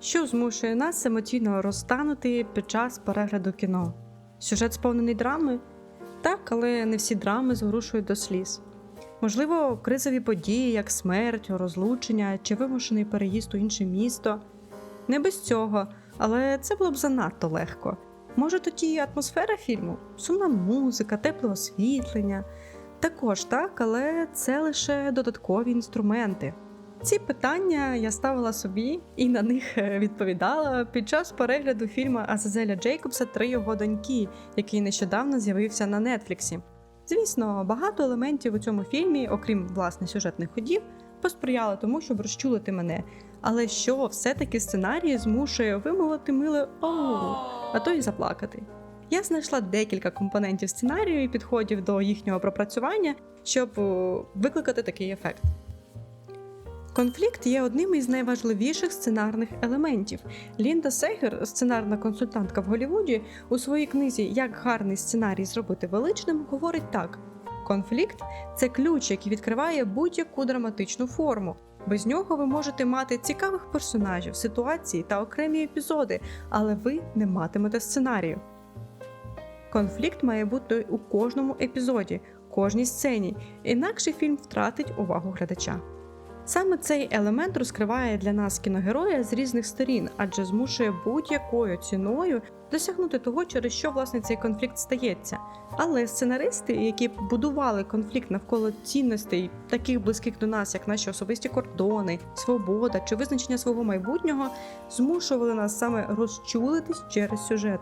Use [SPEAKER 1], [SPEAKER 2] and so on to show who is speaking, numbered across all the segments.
[SPEAKER 1] що змушує нас емоційно розтанути під час перегляду кіно. Сюжет сповнений драми? Так, але не всі драми зворушують до сліз. Можливо, кризові події, як смерть, розлучення чи вимушений переїзд у інше місто. Не без цього, але це було б занадто легко. Може, тоді атмосфера фільму, сумна музика, тепле освітлення. Також так, але це лише додаткові інструменти. Ці питання я ставила собі і на них е, відповідала під час перегляду фільму Азазеля Джейкобса Три його доньки, який нещодавно з'явився на Нетфліксі. Звісно, багато елементів у цьому фільмі, окрім власне сюжетних ходів, посприяли тому, щоб розчулити мене. Але що все-таки сценарій змушує вимовити миле оу, а то й заплакати. Я знайшла декілька компонентів сценарію і підходів до їхнього пропрацювання, щоб викликати такий ефект. Конфлікт є одним із найважливіших сценарних елементів. Лінда Сегер, сценарна консультантка в Голлівуді, у своїй книзі Як гарний сценарій зробити величним, говорить так: конфлікт це ключ, який відкриває будь-яку драматичну форму. Без нього ви можете мати цікавих персонажів, ситуації та окремі епізоди, але ви не матимете сценарію. Конфлікт має бути у кожному епізоді, кожній сцені, інакше фільм втратить увагу глядача. Саме цей елемент розкриває для нас кіногероя з різних сторін, адже змушує будь-якою ціною досягнути того, через що власне цей конфлікт стається. Але сценаристи, які будували конфлікт навколо цінностей, таких близьких до нас, як наші особисті кордони, свобода чи визначення свого майбутнього, змушували нас саме розчулитись через сюжет.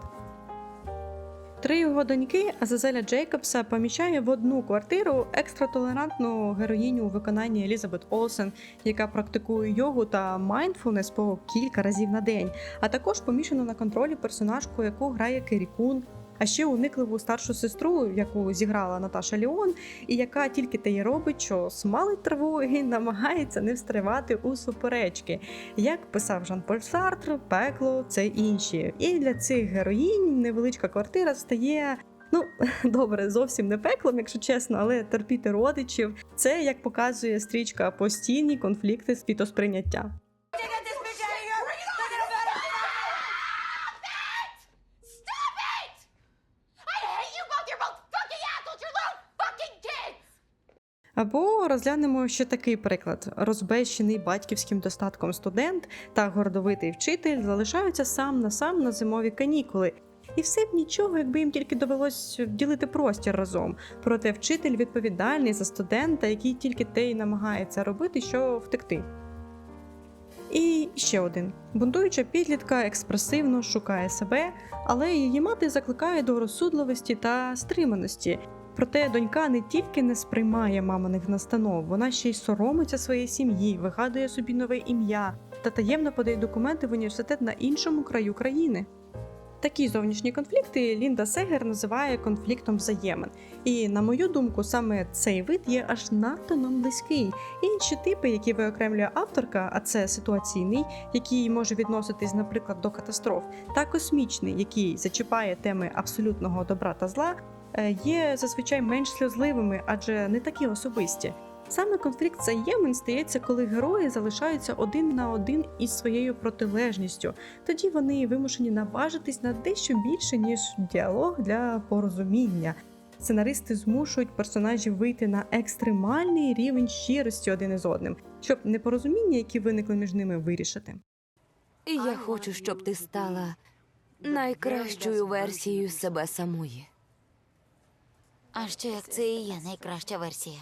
[SPEAKER 1] Три його доньки Азазеля Джейкобса поміщає в одну квартиру екстратолерантну героїню у виконанні Елізабет Олсен, яка практикує йогу та майндфулнес по кілька разів на день, а також помішану на контролі персонажку, яку грає Кері Кун. А ще уникливу старшу сестру, яку зіграла Наташа Ліон, і яка тільки те й робить, що смалить і намагається не встривати у суперечки. Як писав Жан-Поль Сартр, пекло це інші. І для цих героїнь невеличка квартира стає. Ну, добре, зовсім не пеклом, якщо чесно, але терпіти родичів це, як показує стрічка, постійні конфлікти світосприйняття. Або розглянемо ще такий приклад: розбещений батьківським достатком студент та гордовитий вчитель залишаються сам на сам на зимові канікули. І все б нічого, якби їм тільки довелось ділити простір разом. Проте вчитель відповідальний за студента, який тільки те й намагається робити, що втекти. І ще один: бунтуюча підлітка експресивно шукає себе, але її мати закликає до розсудливості та стриманості. Проте донька не тільки не сприймає маминих настанов, вона ще й соромиться своєї сім'ї, вигадує собі нове ім'я та таємно подає документи в університет на іншому краю країни. Такі зовнішні конфлікти Лінда Сегер називає конфліктом взаємин. І, на мою думку, саме цей вид є аж надто нам близький. Інші типи, які виокремлює авторка, а це ситуаційний, який може відноситись, наприклад, до катастроф, та космічний, який зачіпає теми абсолютного добра та зла, є зазвичай менш сльозливими, адже не такі особисті. Саме конфлікт взаємин стається, коли герої залишаються один на один із своєю протилежністю. Тоді вони вимушені наважитись на дещо більше, ніж діалог для порозуміння. Сценаристи змушують персонажів вийти на екстремальний рівень щирості один із одним, щоб непорозуміння, які виникли між ними, вирішити.
[SPEAKER 2] Я хочу, щоб ти стала найкращою версією себе самої.
[SPEAKER 3] А що як це і є найкраща версія?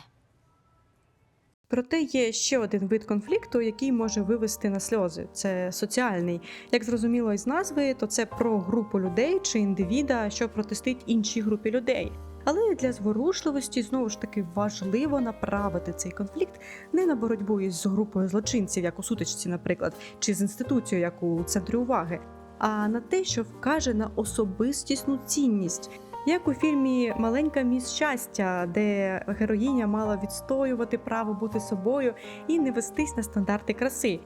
[SPEAKER 1] Проте є ще один вид конфлікту, який може вивести на сльози. Це соціальний. Як зрозуміло із назви, то це про групу людей чи індивіда, що протистить іншій групі людей. Але для зворушливості знову ж таки важливо направити цей конфлікт не на боротьбу із групою злочинців, як у сутичці, наприклад, чи з інституцією, як у центрі уваги, а на те, що вкаже на особистісну цінність. Як у фільмі Маленька міс щастя, де героїня мала відстоювати право бути собою і не вестись на стандарти краси,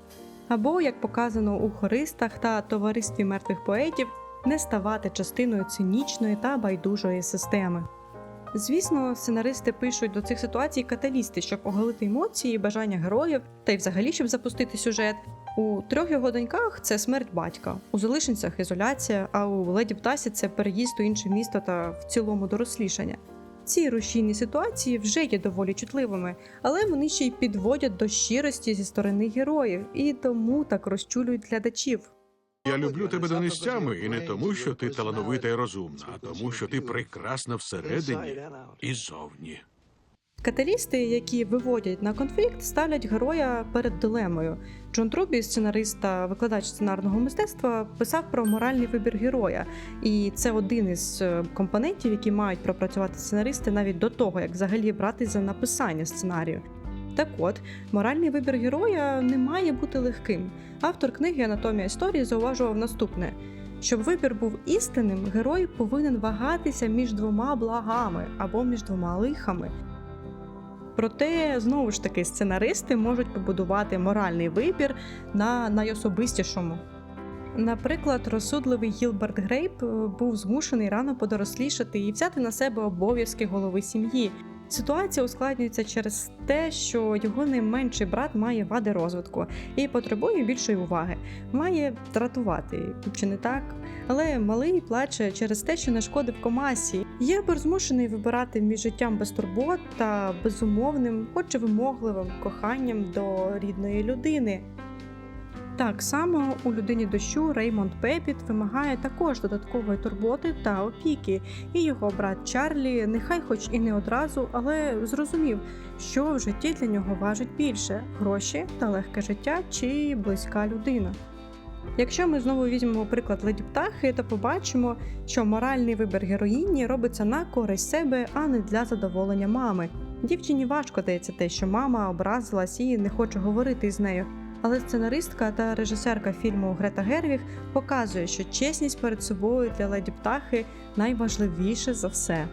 [SPEAKER 1] або як показано у хористах та товаристві мертвих поетів, не ставати частиною цинічної та байдужої системи. Звісно, сценаристи пишуть до цих ситуацій каталісти, щоб оголити емоції, бажання героїв, та й взагалі щоб запустити сюжет. У трьох його доньках це смерть батька, у залишенцях ізоляція, а у леді Птасі це переїзд у інше місто та в цілому дорослішання. Ці рушійні ситуації вже є доволі чутливими, але вони ще й підводять до щирості зі сторони героїв і тому так розчулюють глядачів.
[SPEAKER 4] Я люблю тебе донестями, і не тому, що ти талановита і розумна, а тому, що ти прекрасна всередині і зовні.
[SPEAKER 1] Каталісти, які виводять на конфлікт, ставлять героя перед дилемою. Джон Трубі, сценарист та викладач сценарного мистецтва, писав про моральний вибір героя, і це один із е, компонентів, які мають пропрацювати сценаристи навіть до того, як взагалі братись за написання сценарію. Так от, моральний вибір героя не має бути легким. Автор книги Анатомія історії зауважував наступне: щоб вибір був істинним, герой повинен вагатися між двома благами або між двома лихами. Проте, знову ж таки, сценаристи можуть побудувати моральний вибір на найособистішому. Наприклад, розсудливий Гілберт Грейп е, був змушений рано подорослішати і взяти на себе обов'язки голови сім'ї. Ситуація ускладнюється через те, що його найменший брат має вади розвитку і потребує більшої уваги, має дратувати, чи не так? Але малий плаче через те, що нашкодив комасі. Єбер змушений вибирати між життям без турбот та безумовним, хоч і вимогливим коханням до рідної людини. Так само у людині дощу Реймонд Пепіт вимагає також додаткової турботи та опіки, і його брат Чарлі, нехай хоч і не одразу, але зрозумів, що в житті для нього важить більше гроші та легке життя чи близька людина. Якщо ми знову візьмемо приклад леді птахи, то побачимо, що моральний вибір героїні робиться на користь себе, а не для задоволення мами. Дівчині важко дається те, що мама образилась і не хоче говорити з нею. Але сценаристка та режисерка фільму Грета Гервіг показує, що чесність перед собою для леді птахи найважливіше за все.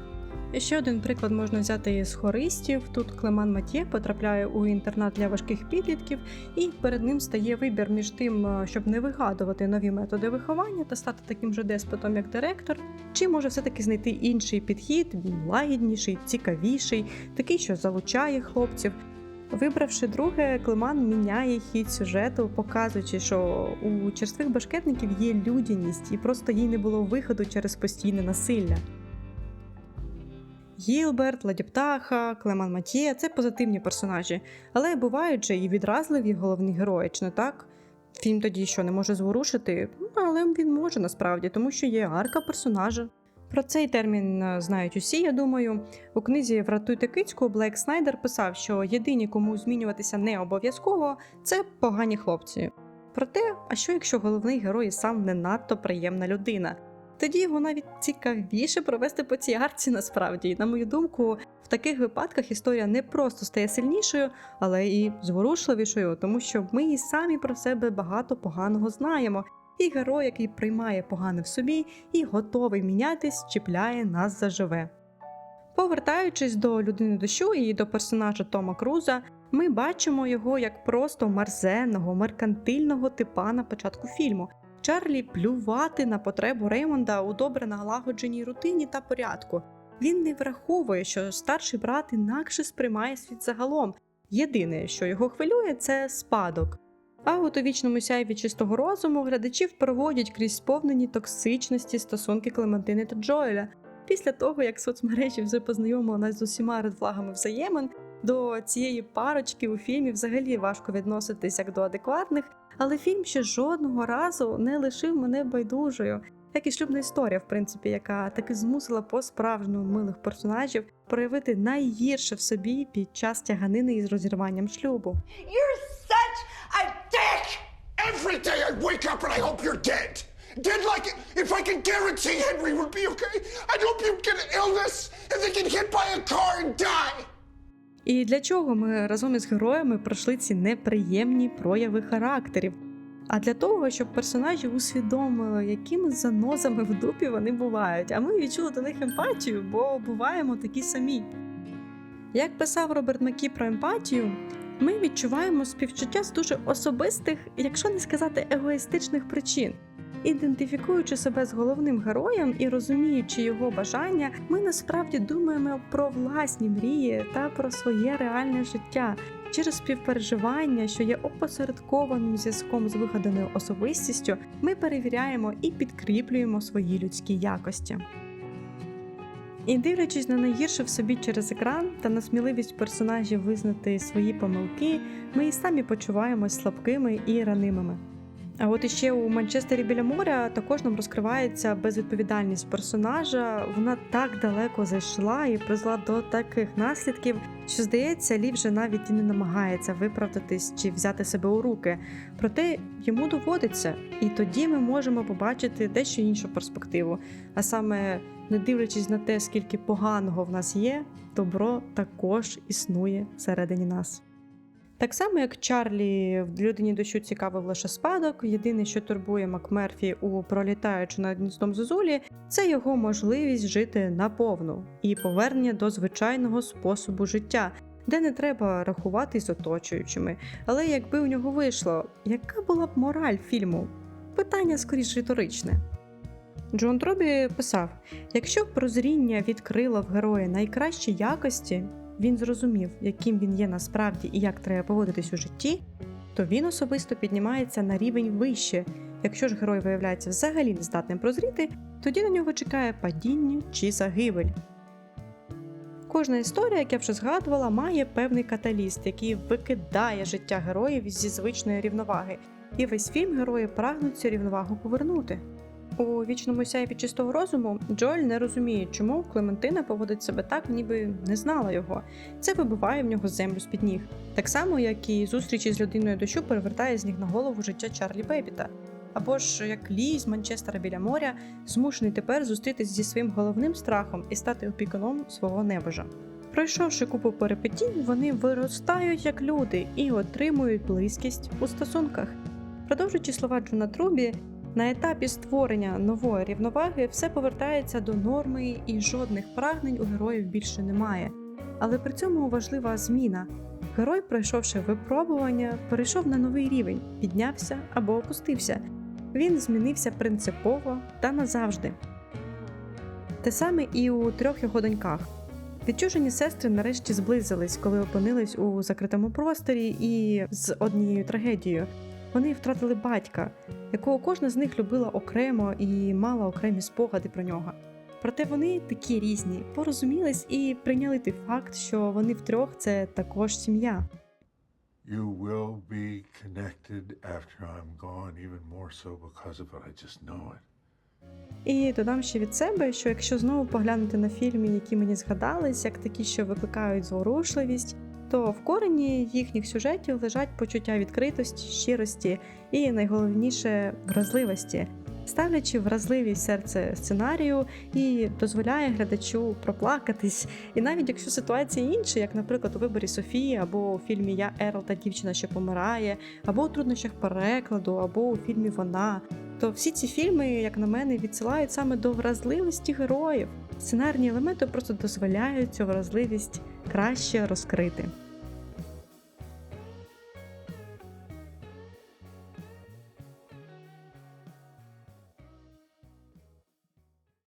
[SPEAKER 1] Ще один приклад можна взяти з хористів. Тут Клеман Матє потрапляє у інтернат для важких підлітків, і перед ним стає вибір між тим, е, щоб не вигадувати нові методи виховання та стати таким же деспотом, як директор, чи може все-таки знайти інший підхід, лагідніший, цікавіший, такий, що залучає хлопців. Вибравши друге, Климан міняє хід сюжету, показуючи, що у черствих башкетників є людяність, і просто їй не було виходу через постійне насилля. Гілберт, Леді Птаха, Клеман Матє це позитивні персонажі, але бувають же і відразливі головні герої, чи не так? Фільм тоді що не може зворушити, Ну, але він може насправді, тому що є арка персонажа. Про цей термін е, знають усі, я думаю. У книзі Врятуйте кицьку Блек Снайдер писав, що єдині, кому змінюватися не обов'язково, це погані хлопці. Проте, а що якщо головний герой сам не надто приємна людина? Тоді його навіть цікавіше провести по цій арці насправді. На мою думку, в таких випадках історія не просто стає сильнішою, але і зворушливішою, тому що ми і самі про себе багато поганого знаємо. І герой, який приймає погане в собі і готовий мінятись, чіпляє нас заживе. Повертаючись до людини дощу і до персонажа Тома Круза, ми бачимо його як просто марзенного, меркантильного типа на початку фільму. Чарлі плювати на потребу Реймонда у добре налагодженій рутині та порядку. Він не враховує, що старший брат інакше сприймає світ загалом. Єдине, що його хвилює, це спадок. А от у вічному сяйві чистого розуму глядачів проводять крізь сповнені токсичності стосунки Клементини та Джоеля. Після того, як соцмережі вже познайомили нас з усіма редфлагами взаємин, до цієї парочки у фільмі взагалі важко відноситись як до адекватних, але фільм ще жодного разу не лишив мене байдужою, як і шлюбна історія, в принципі, яка таки змусила по-справжньому милих персонажів проявити найгірше в собі під час тяганини із розірванням шлюбу.
[SPEAKER 5] You're!
[SPEAKER 6] Every day I wake up and I hope you're dead. Dead like if I can guarantee Henry would be okay. I'd hope you'd get an illness and then get hit by a car and die.
[SPEAKER 1] І для чого ми разом із героями пройшли ці неприємні прояви характерів? А для того, щоб персонажі усвідомили, якими занозами в дупі вони бувають, а ми відчули до них емпатію, бо буваємо такі самі. Як писав Роберт Макі про емпатію, ми відчуваємо співчуття з дуже особистих, якщо не сказати егоїстичних причин. Ідентифікуючи себе з головним героєм і розуміючи його бажання, ми насправді думаємо про власні мрії та про своє реальне життя через співпереживання, що є опосередкованим зв'язком з вигаданою особистістю, ми перевіряємо і підкріплюємо свої людські якості. І дивлячись на найгірше в собі через екран та на сміливість персонажів визнати свої помилки, ми і самі почуваємось слабкими і ранимими. А от іще у Манчестері біля моря також нам розкривається безвідповідальність персонажа. Вона так далеко зайшла і призвела до таких наслідків, що здається, Лі вже навіть і не намагається виправдатись чи взяти себе у руки. Проте йому доводиться, і тоді ми можемо побачити дещо іншу перспективу. А саме, не дивлячись на те, скільки поганого в нас є, добро також існує всередині нас. Так само, як Чарлі в людині дощу цікавив лише спадок, єдине, що турбує Макмерфі у пролітаючи над гніздом Зозулі, це його можливість жити наповну і повернення до звичайного способу життя, де не треба рахувати з оточуючими. Але якби у нього вийшло, яка була б мораль фільму? Питання скоріш риторичне. Джон Тробі писав: якщо б прозріння відкрило в героя найкращі якості, він зрозумів, яким він є насправді і як треба поводитись у житті, то він особисто піднімається на рівень вище. Якщо ж герой виявляється взагалі нездатним прозріти, тоді на нього чекає падіння чи загибель. Кожна історія, як я вже згадувала, має певний каталіст, який викидає життя героїв зі звичної рівноваги, і весь фільм герої прагнуть цю рівновагу повернути. У вічному сяйві чистого розуму Джоель не розуміє, чому Клементина поводить себе так, ніби не знала його. Це вибиває в нього землю з-під ніг. Так само, як і зустрічі з людиною дощу перевертає з ніг на голову життя Чарлі Бебіта. Або ж як Лі з Манчестера біля моря змушений тепер зустрітись зі своїм головним страхом і стати опікуном свого небожа. Пройшовши купу перипетій, вони виростають як люди і отримують близькість у стосунках. Продовжуючи слова Джона Трубі, на етапі створення нової рівноваги все повертається до норми і жодних прагнень у героїв більше немає. Але при цьому важлива зміна. Герой, пройшовши випробування, перейшов на новий рівень, піднявся або опустився. Він змінився принципово та назавжди. Те саме і у трьох його доньках. Відчужені сестри нарешті зблизились, коли опинились у закритому просторі і з однією трагедією. Вони втратили батька, якого кожна з них любила окремо і мала окремі спогади про нього. Проте вони такі різні, порозумілись і прийняли той факт, що вони втрьох це також сім'я.
[SPEAKER 7] You will be connected after I'm gone, even more so because of it. I just know it.
[SPEAKER 1] І додам ще від себе, що якщо знову поглянути на фільми, які мені згадались, як такі, що викликають зворушливість, то в корені їхніх сюжетів лежать почуття відкритості, щирості і найголовніше вразливості, ставлячи вразливість серце сценарію і дозволяє глядачу проплакатись. І навіть якщо ситуація інша, як, наприклад, у виборі Софії, або у фільмі Я Ерл та дівчина, що помирає, або у труднощах перекладу, або у фільмі Вона, то всі ці фільми, як на мене, відсилають саме до вразливості героїв. Сценарні елементи просто дозволяють цю вразливість краще розкрити.